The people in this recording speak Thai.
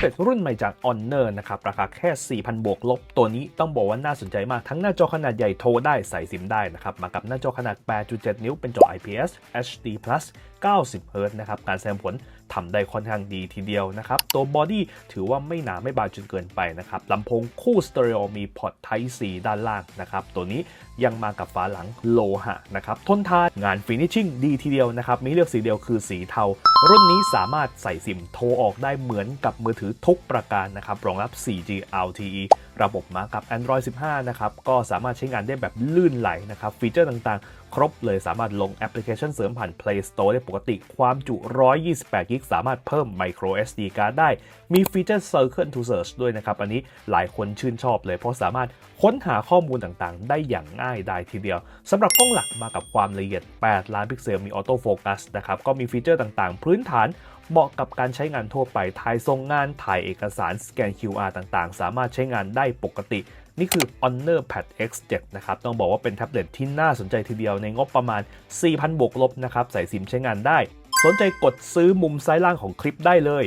เล็ตรุ่นใหม่จาก Honor นะครับ ราคาแค่ 4,000 บวกลบ ตัวนี้ต้องบอกว่าน่าสนใจมาก ทั้งหน้าจอขนาดใหญ่โทรได้ใส่ซิมได้นะครับ มากับหน้าจอขนาด 8.7 นิ้วเป็นจอ IPS HD 90 Hz นะครับ การแสดงผลทำได้ค่อนข้างดีทีเดียวนะครับ ตัวบอดี้ถือว่าไม่หนาไม่บางจนเกินไปนะครับลำโพงคู่สเตอริโอมีพอร์ต Type C ด้านล่างนะครับ ตัวนี้ยังมากับฝาหลังโลหะนะครับ ทนทานงานฟินิชชิ่งดีทีเดียวนะครับ มีเลือกสีเดียวคือสีเทา รุ่นนี้สามารถใส่ซิมโทรออกได้เหมือนกับมือถือทุกประการนะครับรองรับ 4G LTE ระบบมากับ Android 15 นะครับ ก็สามารถใช้งานได้แบบลื่นไหลนะครับ ฟีเจอร์ต่างๆ ครบเลยสามารถลงแอปพลิเคชันเสริมผ่าน Play Store ได้ปกติ ความจุ 128 g b สามารถเพิ่ม Micro SD card ได้ มีฟีเจอร์ Circle to Search ด้วยนะครับ อันนี้หลายคนชื่นชอบเลย เพราะสามารถค้นหาข้อมูลต่างๆ ได้อย่างง่ายดายทีเดียวสำหรับกล้องหลักมากับความละเอียด 8 ล้านพิกเซล มีออโต้โฟกัสนะครับ ก็มีฟีเจอร์ต่างๆ พื้นฐาน เหมาะกับการใช้งานทั่วไปถ่ายทรงงานถ่ายเอกสารสแกน QR ต่างๆ สามารถใช้งานได้ปกติ นี่คือ Honor Pad X7 นะครับ ต้องบอกว่าเป็นแท็บเล็ตที่น่าสนใจทีเดียวในงบประมาณ 4,000 บวกลบนะครับ ใส่ซิมใช้งานได้ สนใจกดซื้อมุมซ้ายล่างของคลิปได้เลย